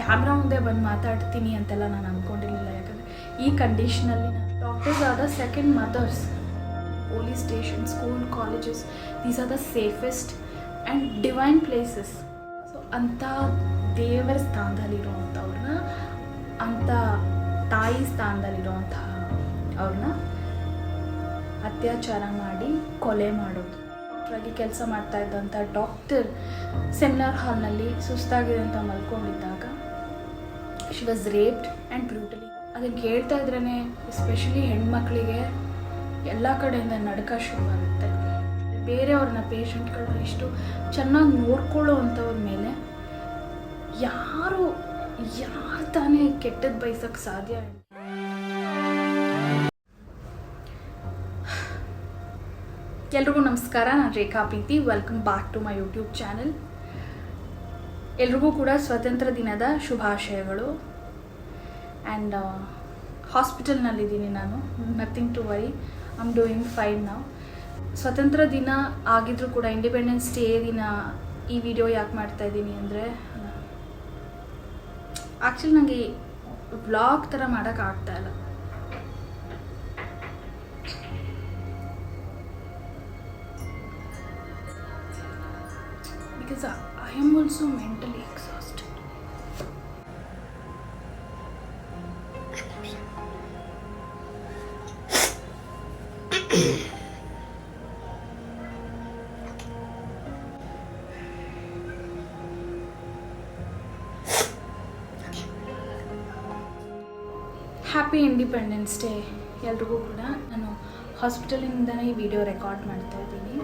Camera ಮುಂದೆ ಬಂದು ಮಾತಾಡ್ತೀನಿ ಅಂತೆಲ್ಲ ನಾನು ಅಂದ್ಕೊಂಡಿರಲಿಲ್ಲ ಯಾಕಂದರೆ ಈ ಕಂಡೀಷನಲ್ಲಿ ಡಾಕ್ಟರ್ಸ್ ಆದ second mothers police station school colleges these are the safest and divine places so ಅಂಥ ದೇವರ ಸ್ಥಾನದಲ್ಲಿರುವಂಥವ್ರನ್ನ, ಅಂಥ ತಾಯಿ ಸ್ಥಾನದಲ್ಲಿರುವಂಥ ಅವ್ರನ್ನ ಅತ್ಯಾಚಾರ ಮಾಡಿ ಕೊಲೆ ಮಾಡೋದು. ಡಾಕ್ಟ್ರಾಗಿ ಕೆಲಸ ಮಾಡ್ತಾ ಇದ್ದಂಥ ಡಾಕ್ಟರ್ ಸೆಮಿನಾರ್ ಹಾಲ್ನಲ್ಲಿ ಸುಸ್ತಾಗಿದೆ ಅಂತ ಮಲ್ಕೊಂಡಿದ್ದಾಗ she was raped and brutally ಅದನ್ನು ಕೇಳ್ತಾ ಇದ್ರೇ ಎಸ್ಪೆಷಲಿ ಹೆಣ್ಮಕ್ಳಿಗೆ ಎಲ್ಲ ಕಡೆಯಿಂದ ನಡ್ಕ ಶುರುವಾಗುತ್ತೆ ಬೇರೆಯವ್ರನ್ನ ಪೇಷಂಟ್ಗಳನ್ನ ಇಷ್ಟು ಚೆನ್ನಾಗಿ ನೋಡ್ಕೊಳ್ಳೋ ಅಂಥವ್ರ ಮೇಲೆ ಯಾರು ಯಾರು ತಾನೇ ಕೆಟ್ಟದ್ದು ಬಯಸಕ್ಕೆ ಸಾಧ್ಯ ಎಲ್ರಿಗೂ ನಮಸ್ಕಾರ, ನಾನು Rekha Preethi. Welcome back to my YouTube channel ಎಲ್ರಿಗೂ ಕೂಡ ಸ್ವತಂತ್ರ ದಿನದ ಶುಭಾಶಯಗಳು. ಆ್ಯಂಡ್ ಹಾಸ್ಪಿಟಲ್ನಲ್ಲಿದ್ದೀನಿ ನಾನು. Nothing to worry I'm doing fine ನಾವು ಸ್ವತಂತ್ರ ದಿನ ಆಗಿದ್ರೂ ಕೂಡ ಇಂಡಿಪೆಂಡೆನ್ಸ್ ಡೇ ದಿನ ಈ ವಿಡಿಯೋ ಯಾಕೆ ಮಾಡ್ತಾ ಇದ್ದೀನಿ ಅಂದರೆ ಆ್ಯಕ್ಚುಲಿ ನನಗೆ ವ್ಲಾಗ್ ಥರ ಮಾಡೋಕ್ಕಾಗ್ತಾ ಇಲ್ಲ. Because I, I am also mentally exhausted. Happy independence day ಎಲ್ರಿಗೂ ಕೂಡ ನಾನು ಹಾಸ್ಪಿಟಲಿಂದನೇ ಈ ವಿಡಿಯೋ ರೆಕಾರ್ಡ್ ಮಾಡ್ತಾ ಇದ್ದೀನಿ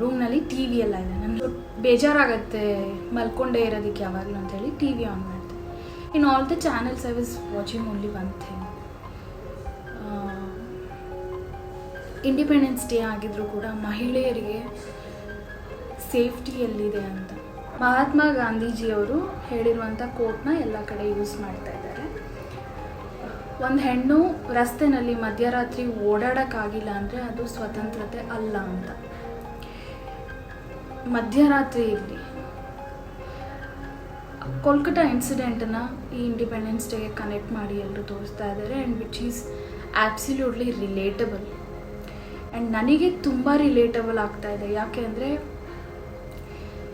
ರೂಮ್ನಲ್ಲಿ ಟಿ ವಿ ಎಲ್ಲ ಇದೆ. ನನಗೆ ಬೇಜಾರಾಗತ್ತೆ ಮಲ್ಕೊಂಡೇ ಇರೋದಕ್ಕೆ ಯಾವಾಗಲೂ ಅಂತೇಳಿ ಟಿ ವಿ ಆನ್ ಮಾಡಿದೆ in all the channels I was watching only one thing independence day ಆಗಿದ್ರೂ ಕೂಡ ಮಹಿಳೆಯರಿಗೆ ಸೇಫ್ಟಿ ಎಲ್ಲಿದೆ ಅಂತ. ಮಹಾತ್ಮ ಗಾಂಧೀಜಿಯವರು ಹೇಳಿರುವಂಥ ಕೋಟ್ನ ಎಲ್ಲ ಕಡೆ ಯೂಸ್ ಮಾಡ್ತಾ ಇದ್ದಾರೆ. ಒಂದು ಹೆಣ್ಣು ರಸ್ತೆನಲ್ಲಿ ಮಧ್ಯರಾತ್ರಿ ಓಡಾಡೋಕ್ಕಾಗಿಲ್ಲ ಅಂದರೆ ಅದು ಸ್ವತಂತ್ರತೆ ಅಲ್ಲ ಅಂತ. ಮಧ್ಯರಾತ್ರಿ ಇರಲಿ ಕೋಲ್ಕತ್ತಾ ಇನ್ಸಿಡೆಂಟನ್ನು ಈ ಇಂಡಿಪೆಂಡೆನ್ಸ್ ಡೇಗೆ ಕನೆಕ್ಟ್ ಮಾಡಿ ಎಲ್ಲರೂ ತೋರಿಸ್ತಾ ಇದ್ದಾರೆ and which is absolutely relatable and ನನಗೆ ತುಂಬ ರಿಲೇಟಬಲ್ ಆಗ್ತಾ ಇದೆ. ಯಾಕೆ ಅಂದರೆ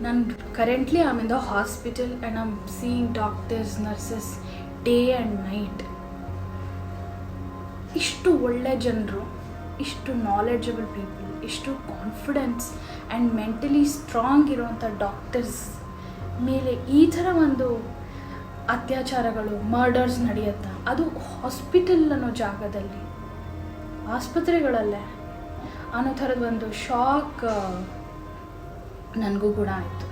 ನಾನು currently I in the hospital and I'm seeing doctors nurses day and night ಇಷ್ಟು ಒಳ್ಳೆ ಜನರು ಇಷ್ಟು ನಾಲೆಡ್ಜಬಲ್ ಪೀಪಲ್ ಇಷ್ಟು ಕಾನ್ಫಿಡೆನ್ಸ್ ಆ್ಯಂಡ್ ಮೆಂಟಲಿ ಸ್ಟ್ರಾಂಗ್ ಇರುವಂಥ ಡಾಕ್ಟರ್ಸ್ ಮೇಲೆ ಈ ಥರ ಒಂದು ಅತ್ಯಾಚಾರಗಳು ಮರ್ಡರ್ಸ್ ನಡೆಯುತ್ತಾ? ಅದು ಹಾಸ್ಪಿಟಲ್ ಅನ್ನೋ ಜಾಗದಲ್ಲಿ. ಆಸ್ಪತ್ರೆಗಳಲ್ಲೇ. ಅನ್ನೋ ಥರದ ಒಂದು ಶಾಕ್ ನನಗೂ ಕೂಡ ಆಯಿತು.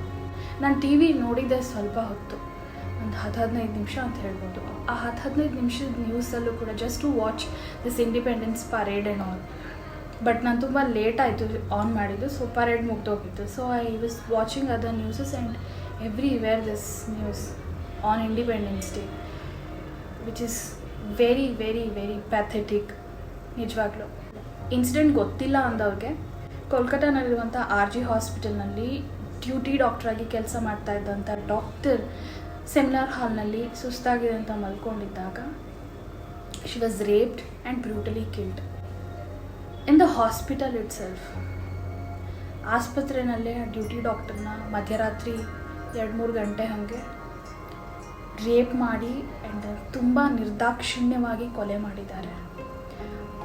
ನಾನು ಟಿ ವಿ ನೋಡಿದ್ದೆ ಸ್ವಲ್ಪ ಹೊತ್ತು. ಒಂದು ಹತ್ತು ಹದಿನೈದು ನಿಮಿಷ ಅಂತ ಹೇಳ್ಬೋದು. ಆ ಹತ್ತು ಹದಿನೈದು ನಿಮಿಷದ ನ್ಯೂಸಲ್ಲೂ ಕೂಡ just to watch this independence parade and all but ನಾನು ತುಂಬ ಲೇಟ್ ಆಯಿತು ಆನ್ ಮಾಡಿದ್ದು so parade ಮುಗ್ದೋಗಿತ್ತು so I was watching other newses and everywhere this news on independence day which is very very very pathetic ನಿಜವಾಗ್ಲೂ. Incident ಗೊತ್ತಿಲ್ಲ ಅಂದವ್ರಿಗೆ. ಕೋಲ್ಕತ್ತಾನಲ್ಲಿರುವಂಥ R G ಹಾಸ್ಪಿಟಲ್ನಲ್ಲಿ duty ಡಾಕ್ಟ್ರಾಗಿ ಕೆಲಸ ಮಾಡ್ತಾ ಇದ್ದಂಥ ಡಾಕ್ಟರ್ ಸೆಮಿನಾರ್ ಹಾಲ್ನಲ್ಲಿ ಸುಸ್ತಾಗಿದೆ ಅಂತ ಮಲ್ಕೊಂಡಿದ್ದಾಗ she was raped and brutally killed in the hospital itself ಆಸ್ಪತ್ರೆಯಲ್ಲೇ ಆ ಡ್ಯೂಟಿ ಡಾಕ್ಟರ್ನ ಮಧ್ಯರಾತ್ರಿ ಎರಡು ಮೂರು ಗಂಟೆ ಹಾಗೆ ರೇಪ್ ಮಾಡಿ ಆ್ಯಂಡ್ ತುಂಬ ನಿರ್ದಾಕ್ಷಿಣ್ಯವಾಗಿ ಕೊಲೆ ಮಾಡಿದ್ದಾರೆ.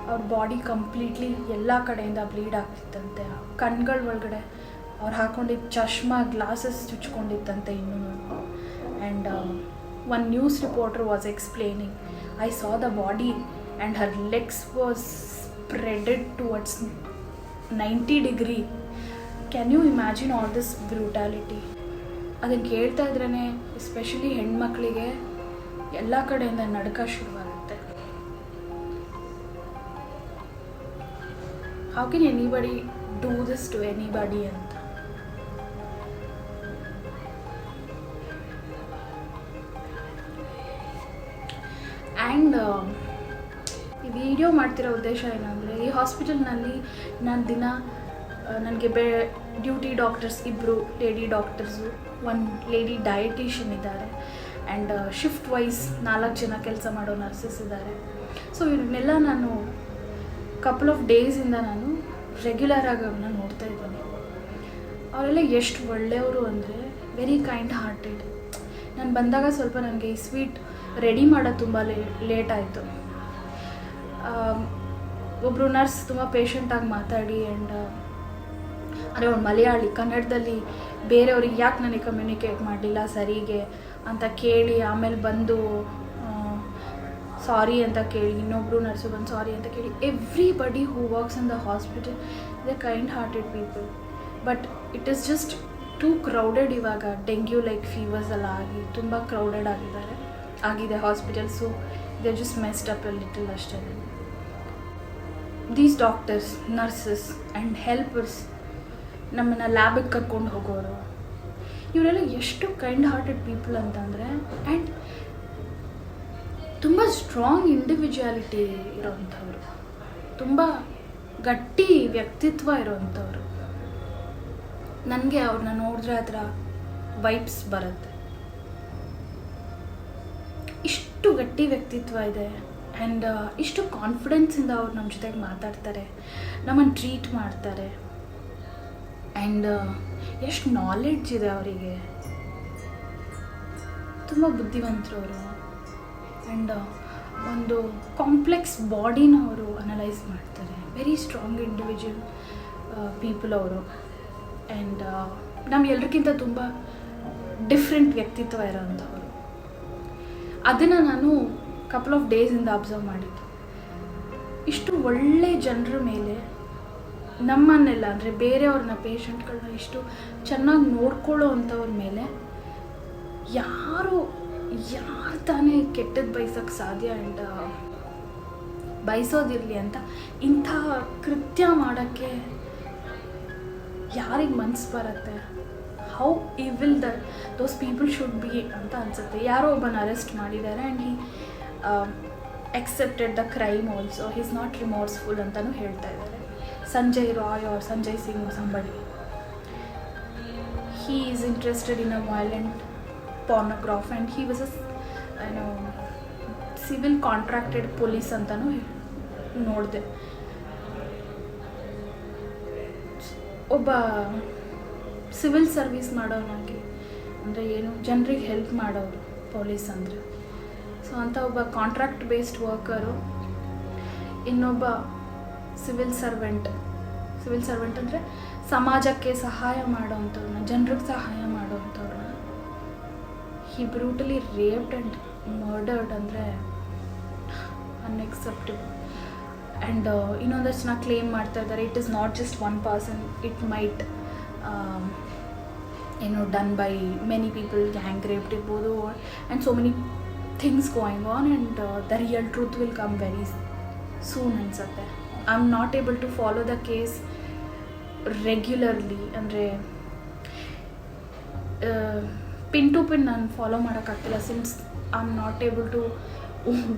ಅವ್ರ ಬಾಡಿ ಕಂಪ್ಲೀಟ್ಲಿ ಎಲ್ಲ ಕಡೆಯಿಂದ ಬ್ಲೀಡ್ ಆಗ್ತಿತ್ತಂತೆ. ಕಣ್ಗಳ ಒಳಗಡೆ ಅವ್ರು ಹಾಕೊಂಡಿದ್ದ ಚಶ್ಮಾ ಗ್ಲಾಸಸ್ ಚುಚ್ಕೊಂಡಿತ್ತಂತೆ ಇನ್ನೂ. And one news reporter was explaining I saw the body and her legs was spreaded towards ninety degree can you imagine all this brutality ಅದನ್ನು ಕೇಳ್ತಾ ಇದ್ರೇ ಎಸ್ಪೆಷಲಿ ಹೆಣ್ಮಕ್ಳಿಗೆ ಎಲ್ಲ ಕಡೆಯಿಂದ ನಡ್ಕ ಶುರುವಾಗುತ್ತೆ. How can anybody do this to anybody ಅಂತ and ಈ ವಿಡಿಯೋ ಮಾಡ್ತಿರೋ ಉದ್ದೇಶ ಏನಂದರೆ, ಈ ಹಾಸ್ಪಿಟಲ್ನಲ್ಲಿ ನಾನು ದಿನ ನನಗೆ ಬೆ ಡ್ಯೂಟಿ ಡಾಕ್ಟರ್ಸ್ ಇಬ್ಬರು ಲೇಡಿ ಡಾಕ್ಟರ್ಸು ಒಂದು ಲೇಡಿ ಡಯಟಿಷಿಯನ್ ಇದ್ದಾರೆ. ಆ್ಯಂಡ್ ಶಿಫ್ಟ್ ವೈಸ್ ನಾಲ್ಕು ಜನ ಕೆಲಸ ಮಾಡೋ ನರ್ಸಸ್ ಇದ್ದಾರೆ. ಸೊ ಇವನ್ನೆಲ್ಲ ನಾನು ಕಪಲ್ ಆಫ್ ಡೇಸಿಂದ ನಾನು ರೆಗ್ಯುಲರ್ ಆಗಿ ಅವ್ರನ್ನ ನೋಡ್ತಾ ಇದ್ದೀನಿ. ಅವರೆಲ್ಲ ಎಷ್ಟು ಒಳ್ಳೆಯವರು ಅಂದರೆ ವೆರಿ ಕೈಂಡ್ ಹಾರ್ಟೆಡ್ ನಾನು ಬಂದಾಗ ಸ್ವಲ್ಪ ನನಗೆ ಸ್ವೀಟ್ ರೆಡಿ ಮಾಡೋದು ತುಂಬ ಲೇಟ್ ಆಯಿತು. ಒಬ್ಬರು ನರ್ಸ್ ತುಂಬ ಪೇಷಂಟಾಗಿ ಮಾತಾಡಿ ಆ್ಯಂಡ್ ಅಂದರೆ ಅವ್ರು ಮಲಯಾಳಿ, ಕನ್ನಡದಲ್ಲಿ ಬೇರೆಯವ್ರಿಗೆ ಯಾಕೆ ನನಗೆ ಕಮ್ಯುನಿಕೇಟ್ ಮಾಡಲಿಲ್ಲ ಸರಿಗೆ ಅಂತ ಕೇಳಿ ಆಮೇಲೆ ಬಂದು ಸಾರಿ ಅಂತ ಕೇಳಿ ಇನ್ನೊಬ್ಬರು ನರ್ಸು ಬಂದು ಸಾರಿ ಅಂತ ಕೇಳಿ everybody who works in the hospital the kind hearted people but it is just too crowded ಇವಾಗ ಡೆಂಗ್ಯೂ ಲೈಕ್ ಫೀವರ್ಸ್ ಎಲ್ಲ ಆಗಿ, ತುಂಬ ಕ್ರೌಡೆಡ್ ಆಗಿದ್ದಾರೆ. ಆಗಿದೆ hospitals they just messed up little ಅಷ್ಟೇ. These doctors nurses and helpers ನಮ್ಮನ್ನು ಲ್ಯಾಬಿಗೆ ಕರ್ಕೊಂಡು ಹೋಗೋರು. ಇವರೆಲ್ಲ ಎಷ್ಟು ಕೈಂಡ್ ಹಾರ್ಟೆಡ್ ಪೀಪಲ್ ಅಂತಂದರೆ ಆ್ಯಂಡ್ ತುಂಬ ಸ್ಟ್ರಾಂಗ್ ಇಂಡಿವಿಜುವಾಲಿಟಿ ಇರೋವಂಥವ್ರು ತುಂಬ ಗಟ್ಟಿ ವ್ಯಕ್ತಿತ್ವ ಇರೋವಂಥವ್ರು ನನಗೆ ಅವ್ರನ್ನ ನೋಡಿದ್ರೆ ಆ ಥರ ವೈಬ್ಸ್ ಬರುತ್ತೆ. ಇಷ್ಟು ಗಟ್ಟಿ ವ್ಯಕ್ತಿತ್ವ ಇದೆ. ಆ್ಯಂಡ್ ಇಷ್ಟು ಕಾನ್ಫಿಡೆನ್ಸಿಂದ ಅವ್ರು ನಮ್ಮ ಜೊತೆಗೆ ಮಾತಾಡ್ತಾರೆ. ನಮ್ಮನ್ನು ಟ್ರೀಟ್ ಮಾಡ್ತಾರೆ. ಆ್ಯಂಡ್ ಎಷ್ಟು ನಾಲೆಡ್ಜ್ ಇದೆ ಅವರಿಗೆ. ತುಂಬ ಬುದ್ಧಿವಂತರು ಅವರು. ಆ್ಯಂಡ್ ಒಂದು ಕಾಂಪ್ಲೆಕ್ಸ್ ಬಾಡಿನ ಅವರು ಅನಲೈಸ್ ಮಾಡ್ತಾರೆ. ವೆರಿ ಸ್ಟ್ರಾಂಗ್ ಇಂಡಿವಿಜುವಲ್ ಪೀಪಲ್ ಅವರು. ಆ್ಯಂಡ್ ನಮ್ಗೆಲ್ರಿಗಿಂತ ತುಂಬ ಡಿಫ್ರೆಂಟ್ ವ್ಯಕ್ತಿತ್ವ ಇರೋವಂಥವ್ರು ಅದನ್ನು ನಾನು ಕಪಲ್ ಆಫ್ ಡೇಸಿಂದ ಅಬ್ಸರ್ವ್ ಮಾಡಿದ್ದು. ಇಷ್ಟು ಒಳ್ಳೆ ಜನರ ಮೇಲೆ ನಮ್ಮನ್ನೆಲ್ಲ, ಅಂದರೆ ಬೇರೆಯವ್ರನ್ನ ಪೇಷಂಟ್ಗಳನ್ನ ಇಷ್ಟು ಚೆನ್ನಾಗಿ ನೋಡ್ಕೊಳ್ಳೋ ಅಂಥವ್ರ ಮೇಲೆ ಯಾರು ಯಾರು ತಾನೇ ಕೆಟ್ಟದ್ದು ಬಯಸೋಕ್ಕೆ ಸಾಧ್ಯ ಆ್ಯಂಡ್ ಬಯಸೋದಿರಲಿ ಅಂತ ಇಂಥ ಕೃತ್ಯ ಮಾಡೋಕ್ಕೆ ಯಾರಿಗೆ ಮನಸ್ಸು ಬರುತ್ತೆ? How I will the those people should be ಅಂತ ಅನಿಸುತ್ತೆ. ಯಾರೋ ಒಬ್ಬನ ಅರೆಸ್ಟ್ ಮಾಡಿದ್ದಾರೆ and he accepted the crime also he is not remorseful ಅಂತಲೂ ಹೇಳ್ತಾ ಇದ್ದಾರೆ. Sanjay Roy or Sanjay Singh somebody he is interested in a violent pornograph and he was you know civil contracted police ಅಂತಲೂ ನೋಡಿದೆ. ಒಬ್ಬ civil service ಮಾಡೋನಾಗಿ ಅಂದರೆ ಏನು, ಜನರಿಗೆ help ಮಾಡೋರು ಪೊಲೀಸ್ ಅಂದರೆ. ಸೊ ಅಂಥ ಒಬ್ಬ ಕಾಂಟ್ರಾಕ್ಟ್ ಬೇಸ್ಡ್ ವರ್ಕರು ಇನ್ನೊಬ್ಬ ಸಿವಿಲ್ ಸರ್ವೆಂಟ್ ಸಿವಿಲ್ ಸರ್ವೆಂಟ್ ಅಂದರೆ ಸಮಾಜಕ್ಕೆ ಸಹಾಯ ಮಾಡೋವಂಥವ್ರನ್ನ ಜನರಿಗೆ ಸಹಾಯ ಮಾಡೋವಂಥವ್ರನ್ನ he brutally raped and murdered ಅಂದರೆ ಅನ್ಎಕ್ಸೆಪ್ಟಬಲ್ ಆ್ಯಂಡ್ ಇನ್ನೊಂದಷ್ಟು ಜನ ಕ್ಲೇಮ್ ಮಾಡ್ತಾ ಇದ್ದಾರೆ it is not just one person it might ಏನು done by many people gang raped ಇರ್ಬೋದು and so many things going on and the real truth will come very soon ಅನಿಸುತ್ತೆ. I am not able to follow the case regularly ಅಂದರೆ pin to pin ನಾನು follow ಮಾಡೋಕ್ಕಾಗ್ತಿಲ್ಲ. Since I am not able to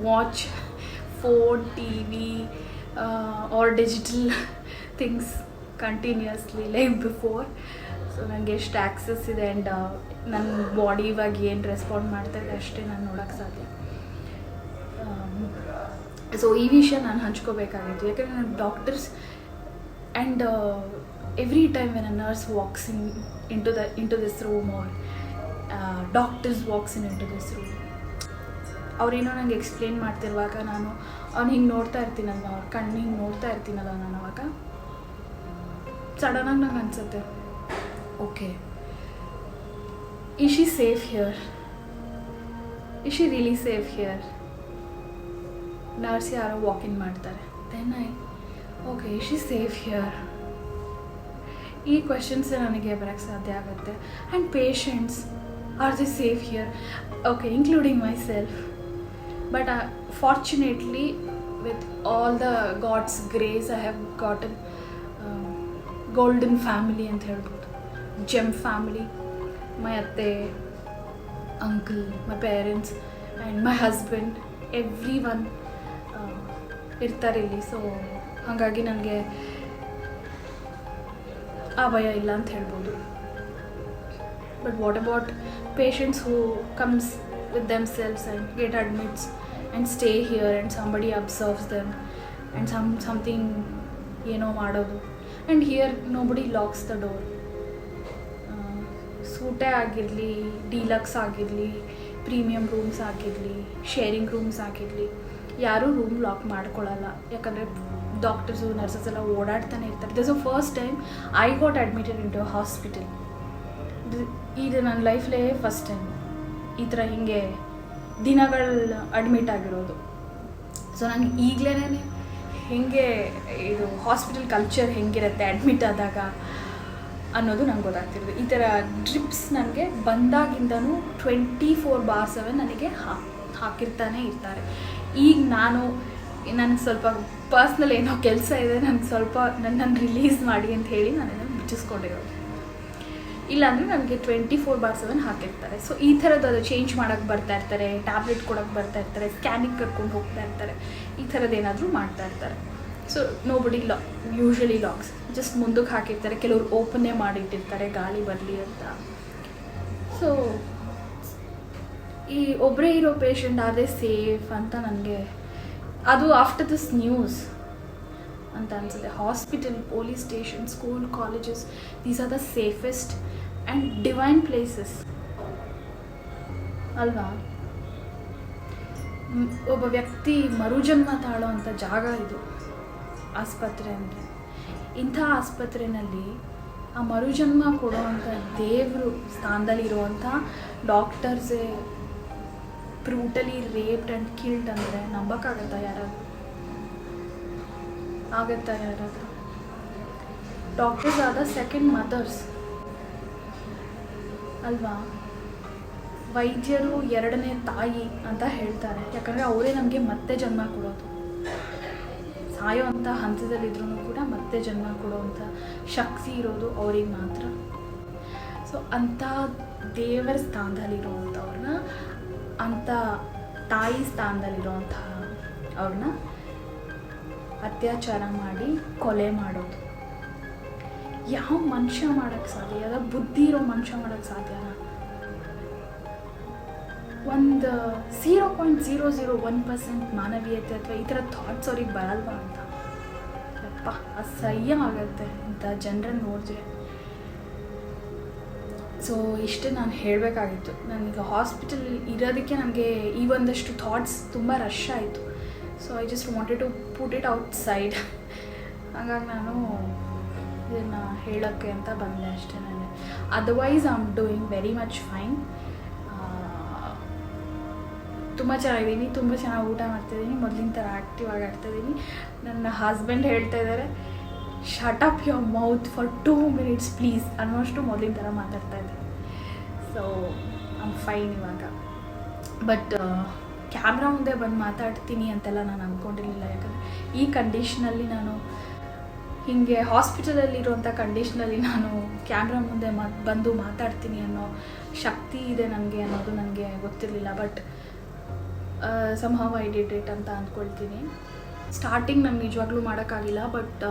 watch phone T V or digital things continuously like before so ನನಗೆ ಎಷ್ಟು access ಇದೆ and ನನ್ನ body ಇವಾಗ ಏನು respond ಮಾಡ್ತಾ ಇದೆ ಅಷ್ಟೇ ನಾನು ನೋಡೋಕ್ಕೆ ಸಾಧ್ಯ. ಸೊ ಈ ವಿಷಯ ನಾನು ಹಂಚ್ಕೋಬೇಕಾಗಿತ್ತು. ಯಾಕಂದರೆ ನನ್ನ doctors and every time when a nurse walks in in to the into this room or doctors walks in in to this room ಅವರೇನೋ ನಂಗೆ ಎಕ್ಸ್ಪ್ಲೇನ್ ಮಾಡ್ತಿರುವಾಗ ನಾನು ಅವ್ನು ಹಿಂಗೆ ನೋಡ್ತಾ ಇರ್ತೀನಲ್ವ, ಅವ್ರ ಕಣ್ಣು ಹಿಂಗೆ ನೋಡ್ತಾ ಇರ್ತೀನಲ್ಲ ನಾನು ಅವಾಗ ಸಡನ್ನಾಗಿ ನಂಗೆ ಅನಿಸುತ್ತೆ okay is it safe here is it really safe here nurse ಯಾರೋ ವಾಕಿಂಗ್ ಮಾಡ್ತಾರೆ. Then I okay is it safe here ಈ ಕ್ವೆಶನ್ಸ್ ನನಗೆ ಬರೋಕ್ಕೆ ಸಾಧ್ಯ ಆಗುತ್ತೆ. And patients are the safe here okay including myself but fortunately with all the God's grace I have gotten golden family ಅಂತ ಹೇಳ್ಬೋದು. Gem family my ಅತ್ತೆ uncle my parents and my husband everyone ಇರ್ತಾರೆ ಇಲ್ಲಿ. So ಹಾಗಾಗಿ ನನಗೆ ಆ ಭಯ ಇಲ್ಲ ಅಂತ ಹೇಳ್ಬೋದು. But what about patients who comes with themselves and get admits and stay here and somebody observes them and some something ಏನೋ ಮಾಡೋದು? And here nobody locks the door suite ಆಗಿರಲಿ ಡೀಲಕ್ಸ್ ಆಗಿರಲಿ ಪ್ರೀಮಿಯಮ್ ರೂಮ್ಸ್ ಆಗಿರಲಿ sharing rooms ಆಗಿರಲಿ, ಯಾರೂ room lock ಮಾಡ್ಕೊಳ್ಳಲ್ಲ ಯಾಕಂದರೆ doctors nurses ಎಲ್ಲ ಓಡಾಡ್ತಾನೆ ಇರ್ತಾರೆ. This a first time I got admitted into hospital ಇದು ನನ್ನ ಲೈಫ್ಲೇ ಫಸ್ಟ್ ಟೈಮ್ ಈ ಥರ ಹೀಗೆ ದಿನಗಳು ಅಡ್ಮಿಟ್ ಆಗಿರೋದು. ಸೊ ನಂಗೆ ಈಗಲೇ ಹೆಂಗೆ ಇದು ಹಾಸ್ಪಿಟಲ್ ಕಲ್ಚರ್ ಹೆಂಗಿರುತ್ತೆ ಅಡ್ಮಿಟ್ ಆದಾಗ ಅನ್ನೋದು ನಂಗೆ ಗೊತ್ತಾಗ್ತಿರೋದು. ಈ ಥರ ಡ್ರಿಪ್ಸ್ ನನಗೆ ಬಂದಾಗಿಂದನೂ ಟ್ವೆಂಟಿ ಫೋರ್ ಬಾರ್ ಸೆವೆನ್ ನನಗೆ ಹಾ, ಹಾಕಿರ್ತಾನೆ ಇರ್ತಾರೆ. ಈಗ ನಾನು, ನನಗೆ ಸ್ವಲ್ಪ ಪರ್ಸ್ನಲ್ ಏನೋ ಕೆಲಸ ಇದೆ, ನನಗೆ ಸ್ವಲ್ಪ ನನ್ನನ್ನು ರಿಲೀಸ್ ಮಾಡಿ ಅಂತ ಹೇಳಿ ನಾನು ಬಿಚ್ಚಿಸ್ಕೊಂಡಿರೋದು ಇಲ್ಲಾಂದರೆ ನನಗೆ ಟ್ವೆಂಟಿ ಫೋರ್ ಬಾರ್ ಸೆವೆನ್ ಹಾಕಿರ್ತಾರೆ. ಸೊ ಈ ಥರದ್ದು ಅದು ಚೇಂಜ್ ಮಾಡೋಕ್ಕೆ ಬರ್ತಾ ಇರ್ತಾರೆ ಟ್ಯಾಬ್ಲೆಟ್ ಕೊಡೋಕ್ಕೆ ಬರ್ತಾ ಇರ್ತಾರೆ ಸ್ಕ್ಯಾನಿಂಗ್ ಕರ್ಕೊಂಡು ಹೋಗ್ತಾ ಇರ್ತಾರೆ, ಈ ಥರದ್ದು ಏನಾದರೂ ಮಾಡ್ತಾ ಇರ್ತಾರೆ. ಸೊ ನೋ ಬಡಿ ಲಾ ಯೂಶ್ವಲಿ ಲಾಕ್ಸ್ ಜಸ್ಟ್ ಮುಂದಕ್ಕೆ ಹಾಕಿರ್ತಾರೆ, ಕೆಲವರು ಓಪನ್ನೇ ಮಾಡಿಟ್ಟಿರ್ತಾರೆ, ಗಾಳಿ ಬರಲಿ ಅಂತ. ಸೊ ಈ ಒಬ್ಬರೇ ಇರೋ ಪೇಷಂಟ್ ಆದರೆ ಸೇಫ್ ಅಂತ ನನಗೆ, ಅದು ಆಫ್ಟರ್ ದಿಸ್ ನ್ಯೂಸ್ ಅಂತ ಅನ್ಸುತ್ತೆ hospital police station school colleges these are the safest and divine places ಅಲ್ವಾ? ಒಬ್ಬ ವ್ಯಕ್ತಿ ಮರುಜನ್ಮ ತಾಳೋ ಅಂಥ ಜಾಗ ಇದು, ಆಸ್ಪತ್ರೆ ಅಂದರೆ. ಇಂಥ ಆಸ್ಪತ್ರೆಯಲ್ಲಿ ಆ ಮರುಜನ್ಮ ಕೊಡೋವಂಥ ದೇವರು ಸ್ಥಾನದಲ್ಲಿರುವಂಥ ಡಾಕ್ಟರ್ಸೇ ಬ್ರೂಟಲಿ ರೇಪ್ಡ್ ಆ್ಯಂಡ್ ಕಿಲ್ಡ್ ಅಂದರೆ ನಂಬಕ್ಕಾಗತ್ತಾ ಯಾರಾದ್ರು? ಆಗತ್ತಾ ಯಾರಾದರೂ? ಡಾಕ್ಟರ್ಸ್ ಆದ ಸೆಕೆಂಡ್ ಮದರ್ಸ್. ಅಲ್ವಾ? ವೈದ್ಯರು ಎರಡನೇ ತಾಯಿ ಅಂತ ಹೇಳ್ತಾರೆ. ಯಾಕಂದರೆ ಅವರೇ ನಮಗೆ ಮತ್ತೆ ಜನ್ಮ ಕೊಡೋದು. ಸಾಯೋ ಅಂಥ ಹಂತದಲ್ಲಿದ್ರೂ ಕೂಡ ಮತ್ತೆ ಜನ್ಮ ಕೊಡೋವಂಥ ಶಕ್ತಿ ಇರೋದು ಅವ್ರಿಗೆ ಮಾತ್ರ. ಸೊ ಅಂಥ ದೇವರ ಸ್ಥಾನದಲ್ಲಿರುವಂಥವ್ರನ್ನ, ಅಂಥ ತಾಯಿ ಸ್ಥಾನದಲ್ಲಿರುವಂತಹ ಅವ್ರನ್ನ ಅತ್ಯಾಚಾರ ಮಾಡಿ ಕೊಲೆ ಮಾಡೋದು. ಯಾವ ಮನುಷ್ಯ ಮಾಡೋಕ್ಕೆ ಸಾಧ್ಯ? ಯಾವ ಬುದ್ಧಿ ಇರೋ ಮನುಷ್ಯ ಮಾಡೋಕ್ಕೆ ಸಾಧ್ಯನಾ? ಒಂದು zero point zero zero one percent ಮಾನವೀಯತೆ ಅಥವಾ ಈ ಥರ ಥಾಟ್ಸ್ ಅವ್ರಿಗೆ ಬರಲ್ವಾ ಅಂತ? ಅಪ್ಪ ಅಸಹ್ಯ ಆಗುತ್ತೆ ಅಂತ ಜನರನ್ನು ನೋಡಿದ್ರೆ. ಸೊ ಇಷ್ಟೇ ನಾನು ಹೇಳಬೇಕಾಗಿತ್ತು. ನನಗೆ ಹಾಸ್ಪಿಟಲ್ ಇರೋದಕ್ಕೆ ನನಗೆ ಈ ಒಂದಷ್ಟು ಥಾಟ್ಸ್ ತುಂಬ ರಶ್ ಆಯಿತು. So I just wanted to put it outside ಹಾಗಾಗಿ ನಾನು ಇದನ್ನು ಹೇಳೋಕ್ಕೆ ಅಂತ ಬಂದೆ ಅಷ್ಟೇ ನಾನು. Otherwise I am doing very much fine ತುಂಬ ಚೆನ್ನಾಗಿದ್ದೀನಿ, ತುಂಬ ಚೆನ್ನಾಗಿ ಊಟ ಮಾಡ್ತಾಯಿದ್ದೀನಿ ಮೊದಲಿನ ಥರ ಆ್ಯಕ್ಟಿವ್ ಆಗಿ ಆಡ್ತಾಯಿದ್ದೀನಿ ನನ್ನ ಹಸ್ಬೆಂಡ್ ಹೇಳ್ತಾ ಇದ್ದಾರೆ shut up your mouth for two minutes please ಅನ್ನೋಷ್ಟು ಮೊದಲಿನ ಥರ ಮಾತಾಡ್ತಾ ಇದ್ದೀನಿ ಸೊ ಐಮ್ ಫೈನ್ ಇವಾಗ. ಬಟ್ ಕ್ಯಾಮ್ರಾ ಮುಂದೆ ಬಂದು ಮಾತಾಡ್ತೀನಿ ಅಂತೆಲ್ಲ ನಾನು ಅಂದ್ಕೊಂಡಿರಲಿಲ್ಲ ಯಾಕಂದರೆ ಈ ಕಂಡೀಷನಲ್ಲಿ ನಾನು ಹೀಗೆ ಹಾಸ್ಪಿಟಲಲ್ಲಿರುವಂಥ ಕಂಡೀಷನಲ್ಲಿ ನಾನು ಕ್ಯಾಮ್ರಾ ಮುಂದೆ ಮಾ, ಬಂದು ಮಾತಾಡ್ತೀನಿ ಅನ್ನೋ ಶಕ್ತಿ ಇದೆ ನನಗೆ ಅನ್ನೋದು ನನಗೆ ಗೊತ್ತಿರಲಿಲ್ಲ. ಬಟ್ ಡಿಡ್ ಇಟ್ ಅಂತ ಅಂದ್ಕೊಳ್ತೀನಿ ಸ್ಟಾರ್ಟಿಂಗ್ ನಂಗೆ ನಿಜವಾಗ್ಲೂ ಮಾಡೋಕ್ಕಾಗಿಲ್ಲ, but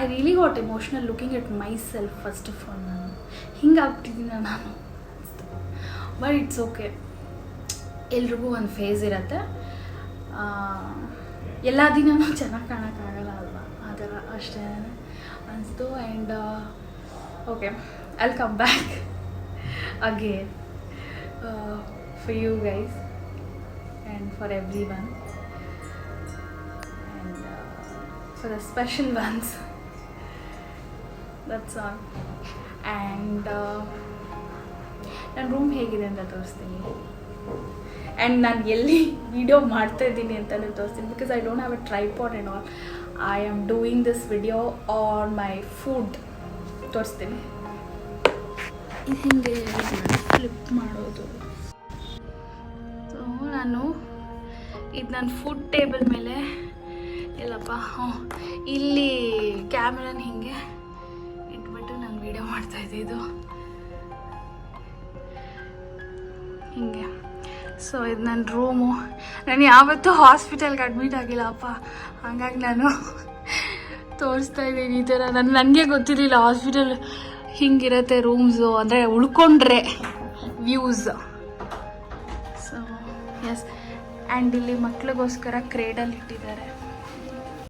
I really what emotional looking at myself first of all ನಾನು. ಹಿಂಗಾಗ್ಬಿಟ್ಟಿದ್ದೀನಿ ನಾನು. ಬಟ್ ಇಟ್ಸ್ ಓಕೆ ಎಲ್ರಿಗೂ ಒಂದು ಫೇಸ್ ಇರುತ್ತೆ. ಎಲ್ಲ ದಿನವೂ ಚೆನ್ನಾಗಿ ಕಾಣೋಕ್ಕಾಗಲ್ಲ ಅಲ್ವಾ? ಆ ಥರ ಅಷ್ಟೇ ಅನಿಸ್ತು and okay I come back again for you guys and for everyone and for the special ones that's all and ನನ್ನ ರೂಮ್ ಹೇಗಿದೆ ಅಂತ ತೋರಿಸ್ತೀನಿ. ಆ್ಯಂಡ್ ನಾನು ಎಲ್ಲಿ ವಿಡಿಯೋ ಮಾಡ್ತಾ ಇದ್ದೀನಿ ಅಂತಲೂ ತೋರಿಸ್ತೀನಿ. Because I don't have a tripod and all I am doing this video on my food ತೋರಿಸ್ತೀನಿ. ಇದು ಹಿಂಗೆ ಫ್ಲಿಪ್ ಮಾಡೋದು? ಸೊ ನಾನು ಇದು ನನ್ನ ಫುಡ್ ಟೇಬಲ್ ಮೇಲೆ. ಇಲ್ಲಪ್ಪ ಹ್ಞೂ. ಇಲ್ಲಿ ಕ್ಯಾಮ್ರಾನ ಹಿಂಗೆ ಇಟ್ಬಿಟ್ಟು ನಾನು ವೀಡಿಯೋ ಮಾಡ್ತಾಯಿದ್ದೆ ಇದು. ಹಿಂಗೆ. ಸೊ ಇದು ನನ್ನ ರೂಮು ನಾನು ಯಾವತ್ತೂ ಹಾಸ್ಪಿಟಲ್ಗೆ ಅಡ್ಮಿಟ್ ಆಗಿಲ್ಲಪ್ಪ ಹಾಗಾಗಿ ನಾನು ತೋರಿಸ್ತಾ ಇದ್ದೀನಿ ಈ ಥರ. ನಾನು, ನನಗೆ ಗೊತ್ತಿರಲಿಲ್ಲ ಹಾಸ್ಪಿಟಲ್ ಹಿಂಗಿರುತ್ತೆ ರೂಮ್ಸು ಅಂದರೆ ಉಳ್ಕೊಂಡ್ರೆ ವ್ಯೂಸ್ ಸೊ ಎಸ್ ಆ್ಯಂಡ್ ಇಲ್ಲಿ ಮಕ್ಳಿಗೋಸ್ಕರ ಕ್ರೇಡಲ್ ಇಟ್ಟಿದ್ದಾರೆ.